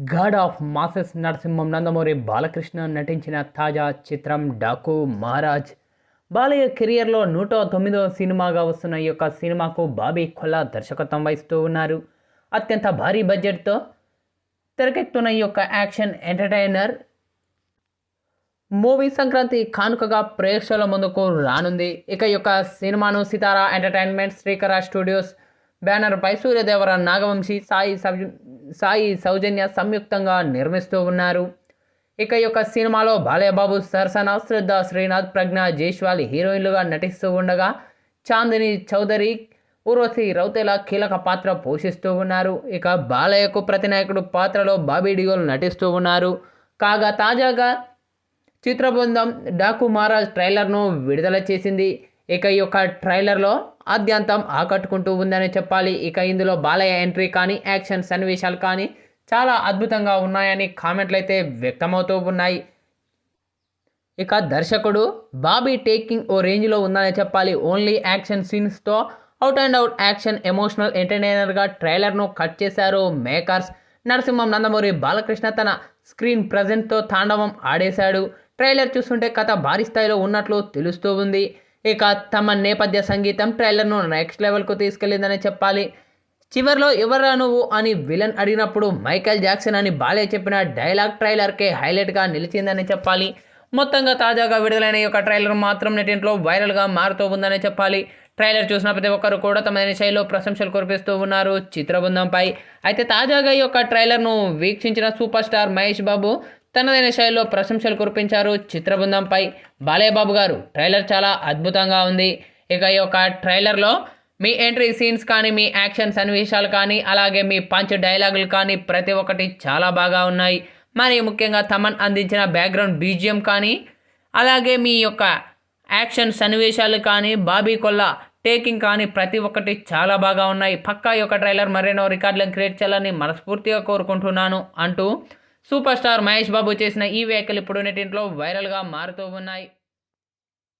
God of masses Narasimham Nandamuri Balakrishna నటించిన తాజా చిత్రం డాకు మహారాజ్. బాలయ్య కెరియర్లో నూట తొమ్మిదవ సినిమాగా వస్తున్న ఈ యొక్క సినిమాకు బాబీ కొల్లా దర్శకత్వం వహిస్తూ ఉన్నారు. అత్యంత భారీ బడ్జెట్తో తెరకెక్కుతున్న ఈ యొక్క యాక్షన్ ఎంటర్టైనర్ మూవీ సంక్రాంతి కానుకగా ప్రేక్షకుల ముందుకు రానుంది. ఇక ఈ యొక్క సినిమాను సితారా ఎంటర్టైన్మెంట్ శ్రీకర స్టూడియోస్ బ్యానర్పై సూర్యదేవర నాగవంశి సాయి సౌజ- సాయి సౌజన్య సంయుక్తంగా నిర్మిస్తూ ఉన్నారు. ఇక యొక్క సినిమాలో బాలయ్యబాబు సరసన శ్రద్ధ శ్రీనాథ్ ప్రజ్ఞ జైష్వాల్ హీరోయిన్లుగా నటిస్తూ ఉండగా చాందిని చౌదరి ఊర్వశి రౌతెల కీలక పాత్ర పోషిస్తూ ఉన్నారు. ఇక బాలయ్యకు ప్రతినాయకుడు పాత్రలో బాబీ డియోల్ నటిస్తూ ఉన్నారు. కాగా తాజాగా చిత్రబృందం డాకు మహారాజ్ ట్రైలర్ను విడుదల చేసింది. ఇక ఈ యొక్క ట్రైలర్లో ఆద్యంతం ఆకట్టుకుంటూ ఉందనే చెప్పాలి. ఇక ఇందులో బాలయ్య ఎంట్రీ కానీ యాక్షన్ సన్నివేశాలు కానీ చాలా అద్భుతంగా ఉన్నాయని కామెంట్లు అయితే వ్యక్తమవుతూ ఉన్నాయి. ఇక దర్శకుడు బాబీ టేకింగ్ ఓ రేంజ్లో ఉందనే చెప్పాలి. Only action సీన్స్తో out and out action emotional ఎంటర్టైనర్గా ట్రైలర్ను కట్ చేశారు మేకర్స్. నరసింహం నందమూరి బాలకృష్ణ తన స్క్రీన్ ప్రజెంట్తో తాండవం ఆడేశాడు. ట్రైలర్ చూస్తుంటే కథ భారీ స్థాయిలో ఉన్నట్లు తెలుస్తూ ఉంది. ఇక తమ నేపథ్య సంగీతం ట్రైలర్ను నెక్స్ట్ లెవెల్కు తీసుకెళ్ళిందని చెప్పాలి. చివర్లో ఎవరా నువ్వు అని విలన్ అడిగినప్పుడు మైకేల్ జాక్సన్ అని బాలే చెప్పిన డైలాగ్ ట్రైలర్కే హైలైట్గా నిలిచిందని చెప్పాలి. మొత్తంగా తాజాగా విడుదలైన ఈ యొక్క ట్రైలర్ మాత్రం నెటింట్లో వైరల్గా మారుతూ ఉందని చెప్పాలి. ట్రైలర్ చూసిన ప్రతి ఒక్కరు కూడా తమ శైలిలో ప్రశంసలు కురిపిస్తూ ఉన్నారు చిత్రబృందంపై. అయితే తాజాగా ఈ యొక్క ట్రైలర్ను వీక్షించిన సూపర్ స్టార్ మహేష్ బాబు తనదైన శైలిలో ప్రశంసలు కురిపించారు చిత్రబృందంపై. బాలయ్యబాబు గారు ట్రైలర్ చాలా అద్భుతంగా ఉంది. ఇక ఈ యొక్క ట్రైలర్లో మీ ఎంట్రీ సీన్స్ కానీ మీ యాక్షన్ సన్నివేశాలు కానీ అలాగే మీ పంచ్ డైలాగులు కానీ ప్రతి ఒక్కటి చాలా బాగా ఉన్నాయి. మరి ముఖ్యంగా తమన్ అందించిన బ్యాక్గ్రౌండ్ బీజిఎం కానీ అలాగే మీ యొక్క యాక్షన్ సన్నివేశాలు కానీ బాబీ కొల్లా టేకింగ్ కానీ ప్రతి ఒక్కటి చాలా బాగా ఉన్నాయి. పక్కా యొక్క ట్రైలర్ మరెన్నో రికార్డులను క్రియేట్ చేయాలని మనస్ఫూర్తిగా కోరుకుంటున్నాను అంటూ సూపర్ స్టార్ మహేష్ బాబు చేసిన ఈ వ్యాఖ్యలు ఇప్పుడు నెటింట్లో వైరల్గా మారుతూ ఉన్నాయి.